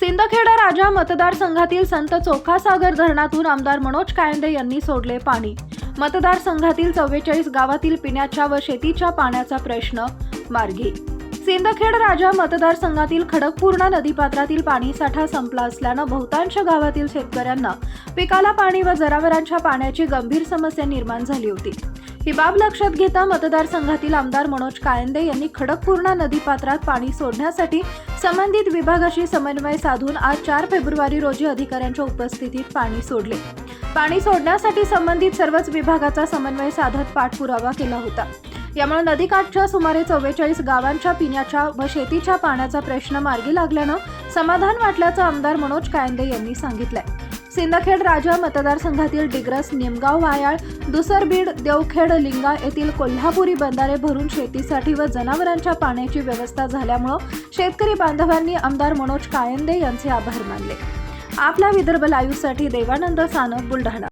सिंदखेडा राजा मतदारसंघातील संत चोखासागर धरणातून आमदार मनोज कायंदे यांनी सोडले पाणी. मतदारसंघातील चव्वेचाळीस गावातील पिण्याच्या व शेतीच्या पाण्याचा प्रश्न मार्गी. सिंदखेड राजा मतदारसंघातील खडकपूर्णा नदीपात्रातील पाणीसाठा संपला असल्यानं बहुतांश गावातील शेतकऱ्यांना पिकाला पाणी व जनावरांच्या पाण्याची गंभीर समस्या निर्माण झाली होती. ही बाब लक्षात घेता मतदारसंघातील आमदार मनोज कायंदे यांनी खडकपूर्णा नदीपात्रात पाणी सोडण्यासाठी संबंधित विभागाशी समन्वय साधून आज चार फेब्रुवारी रोजी अधिकाऱ्यांच्या उपस्थितीत पाणी सोडले. पाणी सोडण्यासाठी संबंधित सर्वच विभागाचा समन्वय साधत पाठपुरावा केला होता. यामुळे नदीकाठच्या सुमारे चव्वेचाळीस गावांच्या पिण्याच्या व शेतीच्या पाण्याचा प्रश्न मार्गी लागल्यानं समाधान वाटल्याचं आमदार मनोज कायंदे यांनी सांगितलंय. सिंदखेड राजा मतदारसंघातील डिग्रस निमगाव वायाळ दुसरबीड देवखेड लिंगा येथील कोल्हापुरी बंधारे भरून शेतीसाठी व जनावरांच्या पाण्याची व्यवस्था झाल्यामुळं शेतकरी बांधवांनी आमदार मनोज कायंदे यांचे आभार मानले. आपला विदर्भ लाईव्हसाठी देवानंद सानप बुलढाणा.